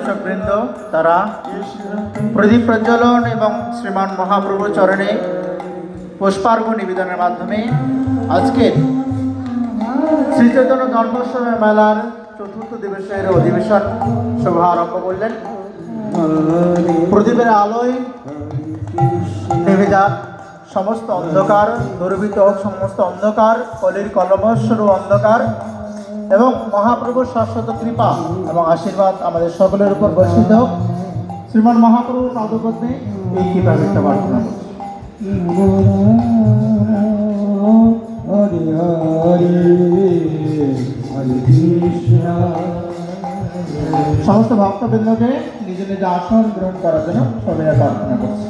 আলোচক বৃন্দ তারা প্রদীপ প্রজ্বলন এবং শ্রীমান মহাপ্রভু চরণে পুষ্পার্ঘ নিবেদনের মাধ্যমে আজকে শ্রীচৈতন্য জন্মোৎসব মেলার চতুর্থ দিবসের অধিবেশন শুভ আরম্ভ করলেন। প্রদীপের আলোয় নেমে যাক সমস্ত অন্ধকার দুর্বৃত সমস্ত অন্ধকার, কলির কলমস্বরূপ অন্ধকার এবং মহাপ্রভুর শাশ্বত কৃপা এবং আশীর্বাদ আমাদের সকলের উপর বর্ষিত হোক। শ্রীমান মহাপ্রভু পাদপদ্মে এই কৃপা ব্যক্ত প্রার্থনা হরে হরে সমস্ত ভক্তবৃন্দকে নিজ নিজ আসন গ্রহণ করার জন্য সবাই প্রার্থনা করছি।